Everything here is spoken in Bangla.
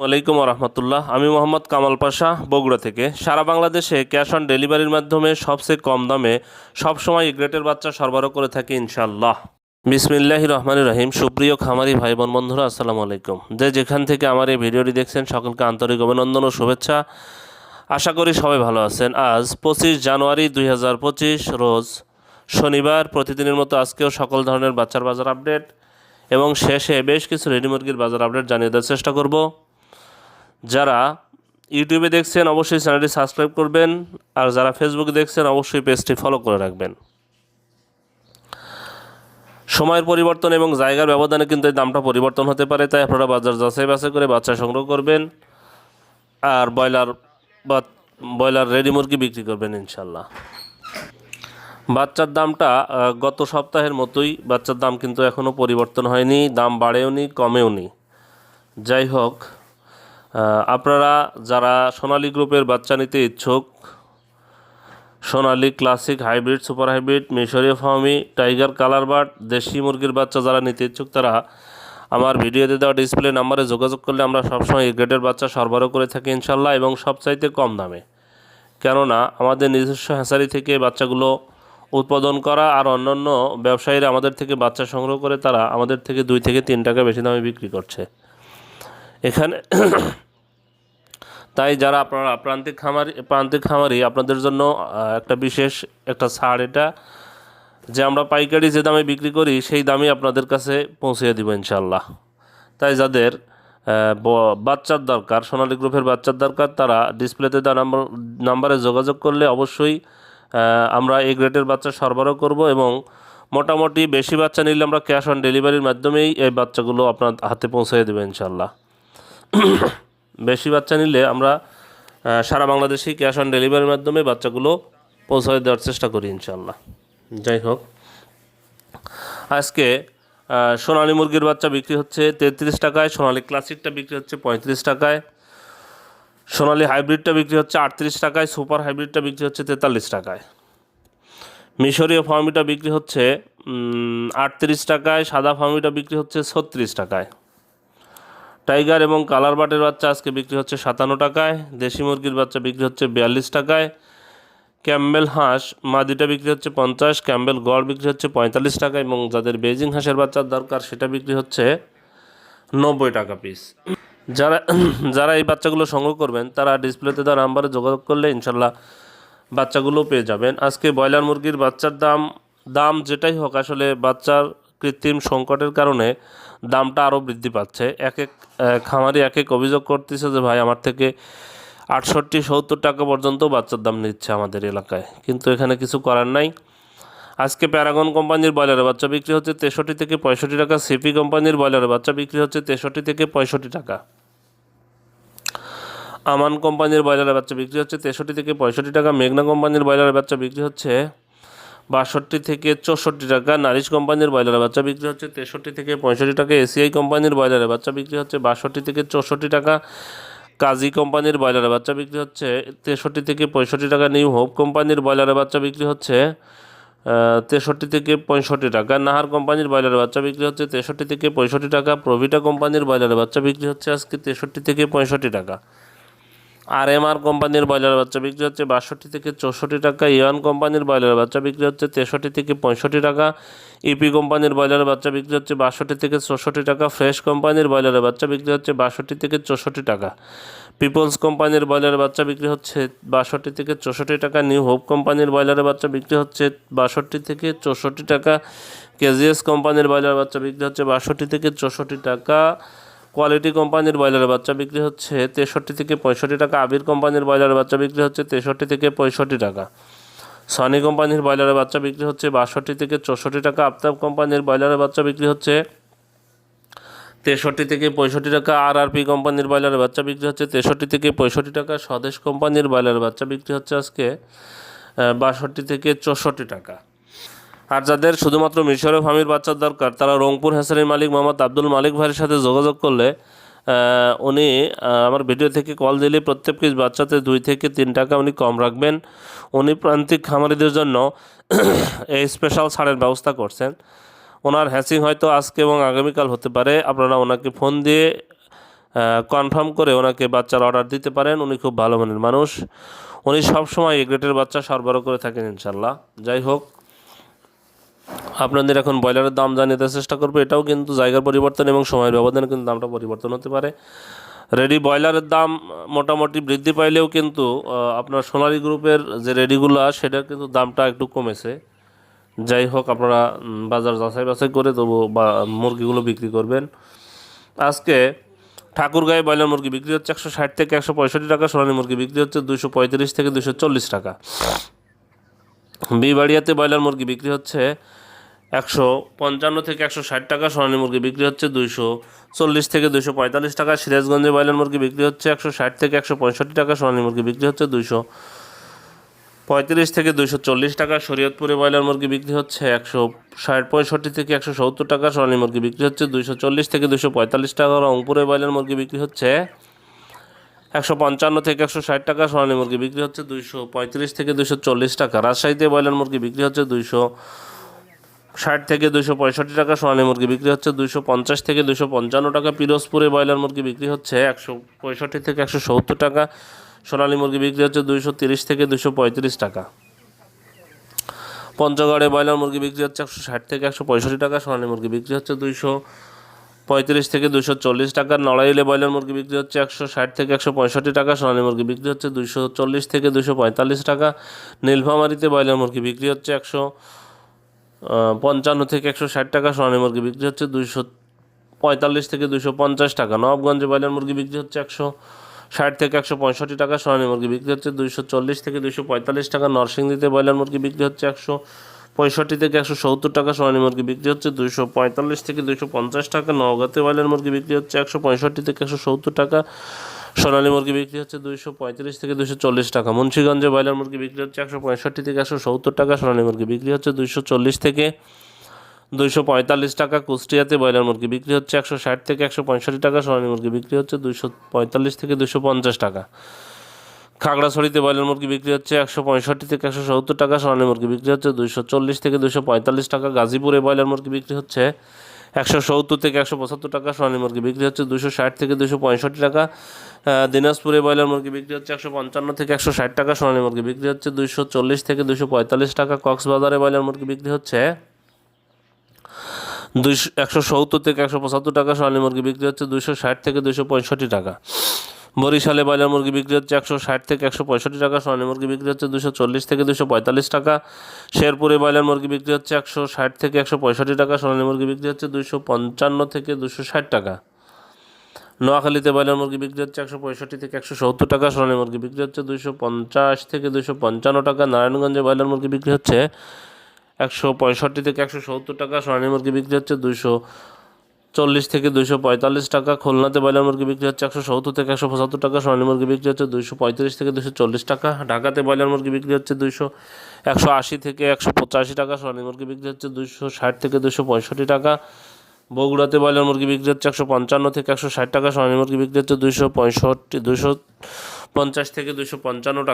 ওয়ালাইকুম রহমতুল্লাহ আমি মোহাম্মদ কামাল পাশা, বগুড়া থেকে। সারা বাংলাদেশে ক্যাশ অন ডেলিভারির মাধ্যমে সবচেয়ে কম দামে সবসময় গ্রেটের বাচ্চা সরবরাহ করে থাকি ইনশাল্লাহ বিসমিল্লাহ রহমান রহিম। সুপ্রিয় খামারি ভাই বোন বন্ধুরা, আসসালামু আলাইকুম। যে যেখান থেকে আমার এই ভিডিওটি দেখছেন, সকলকে আন্তরিক অভিনন্দন ও শুভেচ্ছা। আশা করি সবাই ভালো আছেন। আজ পঁচিশ জানুয়ারি দুই হাজার পঁচিশ, রোজ শনিবার। প্রতিদিনের মতো আজকেও সকল ধরনের বাচ্চার বাজার আপডেট এবং শেষে বেশ কিছু রেডি মুরগির বাজার আপডেট জানিয়ে দেওয়ার চেষ্টা করব। যারা ইউটিউবে দেখছেন, অবশ্যই চ্যানেলটি সাবস্ক্রাইব করবেন। আর যারা ফেসবুকে দেখছেন, অবশ্যই পেজটি ফলো করে রাখবেন। সময়ের পরিবর্তন এবং জায়গার ব্যবধানে কিন্তু এই দামটা পরিবর্তন হতে পারে, তাই আপনারা বাজার যাচাই বাছাই করে বাচ্চা সংগ্রহ করবেন। আর ব্রয়লার বা ব্রয়লার রেডি মুরগি বিক্রি করবেন ইনশাল্লাহ বাচ্চার দামটা গত সপ্তাহের মতোই বাচ্চার দাম কিন্তু এখনও পরিবর্তন হয়নি, দাম বাড়েও নি, কমেও নি। যাই হোক আপনারা যারা সোনালী গ্রুপের বাচ্চা নিতে ইচ্ছুক, Sonali classic hybrid, super hybrid, মিশরীয় ফার্মি টাইগার, কালার বার্ড, দেশি মুরগির বাচ্চা যারা নিতে ইচ্ছুক, তারা আমার ভিডিওতে দেওয়া ডিসপ্লে নাম্বারে যোগাযোগ করলে আমরা সবসময় এই গ্রেডের বাচ্চা সরবরাহ করে থাকি ইনশাল্লাহ এবং সবচাইতে কম দামে। কেননা আমাদের নিজস্ব হ্যাঁসারি থেকে বাচ্চাগুলো উৎপাদন করা আর অন্যান্য ব্যবসায়ীরা আমাদের থেকে বাচ্চা সংগ্রহ করে, তারা আমাদের থেকে দুই থেকে তিন টাকা বেশি দামে বিক্রি করছে। এখানে তাই যারা আপনারা প্রান্তিক খামারি প্রান্তিক খামারি, আপনাদের জন্য একটা বিশেষ একটা ছাড় এটা যে আমরা পাইকারি যে দামে বিক্রি করি, সেই দামই আপনাদের কাছে পৌঁছে দেবো ইনশাল্লাহ তাই যাদের বাচ্চার দরকার, সোনালী গ্রুপের বাচ্চার দরকার, তারা ডিসপ্লেতে দেওয়া নাম্বার, নাম্বারে যোগাযোগ করলে অবশ্যই আমরা এই গ্রেডের বাচ্চা সরবরাহ করব এবং মোটামুটি বেশি বাচ্চা নিলে আমরা ক্যাশ অন ডেলিভারির মাধ্যমেই এই বাচ্চাগুলো আপনার হাতে পৌঁছে দেবো ইনশাল্লাহ বেশি বাচ্চা নিলে আমরা সারা বাংলাদেশেই ক্যাশ অন ডেলিভারির মাধ্যমে বাচ্চাগুলো পৌঁছায় দেওয়ার চেষ্টা করি ইনশাল্লাহ যাই হোক, আজকে সোনালী মুরগির বাচ্চা বিক্রি হচ্ছে তেত্রিশ টাকায়, সোনালী ক্লাসিকটা বিক্রি হচ্ছে পঁয়ত্রিশ টাকায়, সোনালী হাইব্রিডটা বিক্রি হচ্ছে আটত্রিশ টাকায় সুপার হাইব্রিডটা বিক্রি হচ্ছে তেতাল্লিশ টাকায়। মিশরীয় ফার্মিটা বিক্রি হচ্ছে আটত্রিশ টাকায়, সাদা ফার্মিটা বিক্রি হচ্ছে ছত্রিশ টাকায়। টাইগার এবং কালার বাটের বাচ্চা আজকে বিক্রি হচ্ছে সাতান্ন টাকায়। দেশি মুরগির বাচ্চা বিক্রি হচ্ছে বিয়াল্লিশ টাকায়। ক্যাম্বেল হাঁস, মাদিটা বিক্রি হচ্ছে পঞ্চাশ, ক্যাম্বেল গড় বিক্রি হচ্ছে পঁয়তাল্লিশ টাকা এবং যাদের বেজিং হাঁসের বাচ্চার দরকার সেটা বিক্রি হচ্ছে নব্বই টাকা পিস যারা যারা এই বাচ্চাগুলো সংগ্রহ করবেন, তারা ডিসপ্লেতে দেওয়া নাম্বারে যোগাযোগ করলে ইনশাল্লাহ বাচ্চাগুলো পেয়ে যাবেন। আজকে ব্রয়লার মুরগির বাচ্চার দাম দাম যেটাই হোক, আসলে বাচ্চার কৃত্রিম সংকটের কারণে দামটা আরও বৃদ্ধি পাচ্ছে। এক এক খামারি এক এক অভিযোগ করতেছে যে, ভাই, আমার থেকে আটষট্টি, সত্তর টাকা পর্যন্ত বাচ্চার দাম নিচ্ছে আমাদের এলাকায়। কিন্তু এখানে কিছু করার নাই। আজকে প্যারাগন কোম্পানির ব্রয়লারের বাচ্চা বিক্রি হচ্ছে তেষট্টি থেকে পঁয়ষট্টি টাকা। সিপি কোম্পানির ব্রয়লারের বাচ্চা বিক্রি হচ্ছে তেষট্টি থেকে পঁয়ষট্টি টাকা। আমান কোম্পানির ব্রয়লারের বাচ্চা বিক্রি হচ্ছে তেষট্টি থেকে পঁয়ষট্টি টাকা। মেঘনা কোম্পানির ব্রয়লারের বাচ্চা বিক্রি হচ্ছে বাষট্টি থেকে চৌষট্টি টাকা। নারিশ কোম্পানির ব্রয়লারের বাচ্চা বিক্রি হচ্ছে তেষট্টি থেকে পঁয়ষট্টি টাকা। এসিআই কোম্পানির ব্রয়লারের বাচ্চা বিক্রি হচ্ছে বাষট্টি থেকে চৌষট্টি টাকা। কাজী কোম্পানির ব্রয়লারের বাচ্চা বিক্রি হচ্ছে তেষট্টি থেকে পঁয়ষট্টি টাকা। নিউ হোপ কোম্পানির ব্রয়লারের বাচ্চা বিক্রি হচ্ছে তেষট্টি থেকে পঁয়ষট্টি টাকা। নাহার কোম্পানির ব্রয়লারের বাচ্চা বিক্রি হচ্ছে তেষট্টি থেকে পঁয়ষট্টি টাকা। প্রভিটা কোম্পানির ব্রয়লারের বাচ্চা বিক্রি হচ্ছে আজকে তেষট্টি থেকে পঁয়ষট্টি টাকা। আর এম আর কোম্পানির ব্রয়লার বাচ্চা বিক্রি হচ্ছে বাষট্টি থেকে চৌষট্টি টাকা ইয়ান কোম্পানির ব্রয়লার বাচ্চা বিক্রি হচ্ছে তেষট্টি থেকে পঁয়ষট্টি টাকা, ইপি কোম্পানির ব্রয়লার বাচ্চা বিক্রি হচ্ছে বাষট্টি থেকে চৌষট্টি টাকা, ফ্রেশ কোম্পানির ব্রয়লারের বাচ্চা বিক্রি হচ্ছে বাষট্টি থেকে চৌষট্টি টাকা। পিপলস কোম্পানির ব্রয়লার বাচ্চা বিক্রি হচ্ছে বাষট্টি থেকে চৌষট্টি টাকা, নিউ হোপ কোম্পানির ব্রয়লারের বাচ্চা বিক্রি হচ্ছে বাষট্টি থেকে চৌষট্টি টাকা, কেজিএস কোম্পানির ব্রয়লার বাচ্চা বিক্রি হচ্ছে বাষট্টি থেকে চৌষট্টি টাকা। কোয়ালিটি কোম্পানির ব্রয়লারের বাচ্চা বিক্রি হচ্ছে তেষট্টি থেকে পঁয়ষট্টি টাকা। আবির কোম্পানির ব্রয়লারের বাচ্চা বিক্রি হচ্ছে তেষট্টি থেকে পঁয়ষট্টি টাকা। সনি কোম্পানির ব্রয়লারের বাচ্চা বিক্রি হচ্ছে বাষট্টি থেকে চৌষট্টি টাকা। আফতাব কোম্পানির ব্রয়লারের বাচ্চা বিক্রি হচ্ছে তেষট্টি থেকে পঁয়ষট্টি টাকা। আর আর পি কোম্পানির ব্রয়লারের বাচ্চা বিক্রি হচ্ছে তেষট্টি থেকে পঁয়ষট্টি টাকা। স্বদেশ কোম্পানির ব্রয়লারের বাচ্চা বিক্রি হচ্ছে আজকে বাষট্টি থেকে চৌষট্টি টাকা। আর যাদের শুধুমাত্র মিশরে ফার্মির বাচ্চার দরকার। তারা রংপুর হ্যাসারির মালিক মোহাম্মদ আব্দুল মালিক ভাইয়ের সাথে যোগাযোগ করলে উনি আমার ভিডিও থেকে কল দিলে প্রত্যেক পিস বাচ্চাতে দুই থেকে তিন টাকা উনি কম রাখবেন। উনি প্রান্তিক খামারিদের জন্য এই স্পেশাল ছাড়ের ব্যবস্থা করছেন। ওনার হ্যাচিং হয়তো আজকে এবং আগামীকাল হতে পারে। আপনারা ওনাকে ফোন দিয়ে কনফার্ম করে ওনাকে বাচ্চার অর্ডার দিতে পারেন। উনি খুব ভালো মানের মানুষ। উনি সবসময় এ গ্রেডের বাচ্চা সরবরাহ করে থাকেন ইনশাল্লাহ যাই হোক আপনাদের এখন ব্রয়লারের দাম জানিয়ে দেওয়ার চেষ্টা করব, এটাও কিন্তু জায়গার পরিবর্তন এবং সময়ের ব্যবধানে কিন্তু দামটা পরিবর্তন হতে পারে। রেডি ব্রয়লারের দাম মোটামুটি বৃদ্ধি পাইলেও কিন্তু আপনার সোনালী গ্রুপের যে রেডিগুলো, সেটার কিন্তু দামটা একটু কমেছে। যাই হোক, আপনারা বাজার যাচাই বাছাই করে তবু বা মুরগিগুলো বিক্রি করবেন। আজকে ঠাকুরগাঁয়ে ব্রয়লার মুরগি বিক্রি হচ্ছে একশো ষাট থেকে একশো পঁয়ষট্টি টাকা, সোনালী মুরগি বিক্রি হচ্ছে দুশো পঁয়ত্রিশ থেকে দুশো চল্লিশ টাকা। বিবাড়িয়াতে ব্রয়লার মুরগি বিক্রি হচ্ছে একশো পঞ্চান্ন থেকে একশো ষাট টাকা, সোনালী মুরগি বিক্রি হচ্ছে দুইশো চল্লিশ থেকে দুইশো পঁয়তাল্লিশ টাকা সিরাজগঞ্জে ব্রয়লার মুরগি বিক্রি হচ্ছে একশো ষাট থেকে একশো পঁয়ষট্টি টাকা, সোনালী মুরগি বিক্রি হচ্ছে দুইশো পঁয়ত্রিশ থেকে দুইশো চল্লিশ টাকা, শরীয়তপুরে ব্রয়লার মুরগি বিক্রি হচ্ছে একশো ষাট পঁয়ষট্টি থেকে একশো সত্তর টাকা, সোনালী মুরগি বিক্রি হচ্ছে দুইশো চল্লিশ থেকে দুশো পঁয়তাল্লিশ টাকা, রংপুরে ব্রয়লার মুরগি বিক্রি হচ্ছে একশো পঞ্চান্ন থেকে একশো ষাট টাকা, সোনালী মুরগি বিক্রি হচ্ছে দুইশো পঁয়ত্রিশ থেকে দুশো চল্লিশ টাকা, রাজশাহীতে ব্রয়লার মুরগি বিক্রি হচ্ছে দুইশো ষাট থেকে দুইশো পঁয়ষট্টি টাকা সোনালী মুরগি বিক্রি হচ্ছে দুশো পঞ্চাশ থেকে দুশো পঞ্চান্ন টাকা। পিরোজপুরে ব্রয়লার মুরগি বিক্রি হচ্ছে একশো পঁয়ষট্টি থেকে একশো সত্তর টাকা, সোনালী মুরগি বিক্রি হচ্ছে দুইশো তিরিশ থেকে দুশো পঁয়ত্রিশ টাকা। পঞ্চগড়ে ব্রয়লার মুরগি বিক্রি হচ্ছে একশো ষাট থেকে একশো পঁয়ষট্টি টাকা, সোনালী মুরগি বিক্রি হচ্ছে দুইশো পঁয়ত্রিশ থেকে দুশো চল্লিশ টাকা, নড়াইলে ব্রয়লার মুরগি বিক্রি হচ্ছে একশো ষাট থেকে একশো পঁয়ষট্টি টাকা, সোনালী মুরগি বিক্রি হচ্ছে দুশো চল্লিশ থেকে দুশো পঁয়তাল্লিশ টাকা। নীলফামারিতে ব্রয়লার মুরগি বিক্রি হচ্ছে একশো পঞ্চান্ন থেকে একশো ষাট টাকা সোনালী মুরগি বিক্রি হচ্ছে দুইশো পঁয়তাল্লিশ থেকে দুশো পঞ্চাশ টাকা। নবাবগঞ্জে ব্রয়লার মুরগি বিক্রি হচ্ছে একশো ষাট থেকে একশো পঁয়ষট্টি টাকা, সোনালী মুরগি বিক্রি হচ্ছে দুইশো চল্লিশ থেকে দুইশো পঁয়তাল্লিশ টাকা, নরসিংদীতে ব্রয়লার মুরগি বিক্রি হচ্ছে একশো পঁয়ষট্টি থেকে একশো সত্তর টাকা, সোনালী মুরগি বিক্রি হচ্ছে দুইশো পঁয়তাল্লিশ থেকে দুইশো পঞ্চাশ টাকা, নওগাঁতে ব্রয়লার মুরগি বিক্রি হচ্ছে একশো পঁয়ষট্টি থেকে একশো সত্তর টাকা সোনালী মুরগি বিক্রি হচ্ছে দুইশো পঁয়ত্রিশ থেকে দুইশো চল্লিশ টাকা। মুন্সীগঞ্জে ব্রয়লার মুরগি বিক্রি হচ্ছে একশো পঁয়ষট্টি থেকে একশো সত্তর টাকা। সোনালী মুরগি বিক্রি হচ্ছে দুইশো চল্লিশ থেকে দুইশো পঁয়তাল্লিশ টাকা। কুষ্টিয়াতে ব্রয়লার মুরগি বিক্রি হচ্ছে একশো ষাট থেকে একশো পঁয়ষট্টি টাকা। সোনালী মুরগি বিক্রি হচ্ছে দুইশো পঁয়তাল্লিশ থেকে দুইশো পঞ্চাশ টাকা। খাগড়াছড়িতে ব্রয়লার মুরগি বিক্রি হচ্ছে একশো পঁয়ষট্টি থেকে একশো সত্তর টাকা। সোনালী মুরগি বিক্রি হচ্ছে দুইশো চল্লিশ থেকে দুইশো পঁয়তাল্লিশ টাকা। গাজীপুরে ব্রয়লার মুরগি বিক্রি হচ্ছে একশো সত্তর থেকে একশো পঁচাত্তর টাকা, সোনালী মুরগি বিক্রি হচ্ছে দুশো ষাট থেকে দুশো পঁয়ষট্টি টাকা। দিনাজপুরে ব্রয়লার মুরগি বিক্রি হচ্ছে একশো পঞ্চান্ন থেকে একশো ষাট টাকা, সোনালী মুরগি বিক্রি হচ্ছে দুশো চল্লিশ থেকে দুশো পঁয়তাল্লিশ টাকা। কক্সবাজারে ব্রয়লার মুরগি বিক্রি হচ্ছে দুইশো, একশো সত্তর থেকে একশো পঁচাত্তর টাকা, সোনালী মুরগি বিক্রি হচ্ছে দুশো ষাট থেকে দুশো পঁয়ষট্টি টাকা। বরিশালে ব্রয়লার মুরগি বিক্রি হচ্ছে একশো ষাট থেকে একশো পঁয়ষট্টি টাকা, সোনালী মুরগি বিক্রি হচ্ছে দুশো চল্লিশ থেকে দুশো পঁয়তাল্লিশ টাকা, শেরপুরে ব্রয়লার মুরগি বিক্রি হচ্ছে একশো ষাট থেকে একশো পঁয়ষট্টি টাকা, সোনালী মুরগি বিক্রি হচ্ছে দুশো পঞ্চান্ন থেকে দুশো ষাট টাকা। নোয়াখালীতে ব্রয়লার মুরগি বিক্রি হচ্ছে একশো পঁয়ষট্টি থেকে একশো সত্তর টাকা, সোনালী মুরগি বিক্রি হচ্ছে দুশো পঞ্চাশ থেকে দুশো পঞ্চান্ন টাকা, নারায়ণগঞ্জে ব্রয়লার মুরগি বিক্রি হচ্ছে একশো পঁয়ষট্টি থেকে একশো সত্তর টাকা, সোনালী মুরগি বিক্রি হচ্ছে দুশো চল্লিশ থেকে দুশো পঁয়তাল্লিশ টাকা, খুলনাতে ব্রয়লার মুরগি বিক্রি হচ্ছে একশো সত্তর থেকে একশো পঁচাত্তর টাকা, সোনালী মুরগি বিক্রি হচ্ছে দুশো পঁয়ত্রিশ থেকে দুশো চল্লিশ টাকা, ঢাকাতে ব্রয়লার মুরগি বিক্রি হচ্ছে দুশো একশো আশি থেকে একশো পঁচাশি টাকা, সোনালী মুরগি বিক্রি হচ্ছে দুশো ষাট থেকে দুশো পঁয়ষট্টি টাকা, বগুড়াতে ব্রয়লার মুরগি বিক্রি হচ্ছে একশো পঞ্চান্ন থেকে একশো ষাট টাকা, সোনালী মুরগি বিক্রি হচ্ছে দুশো পঁয়ষট্টি দুশো পঞ্চাশ থেকে দুশো পঞ্চান্ন টাকা।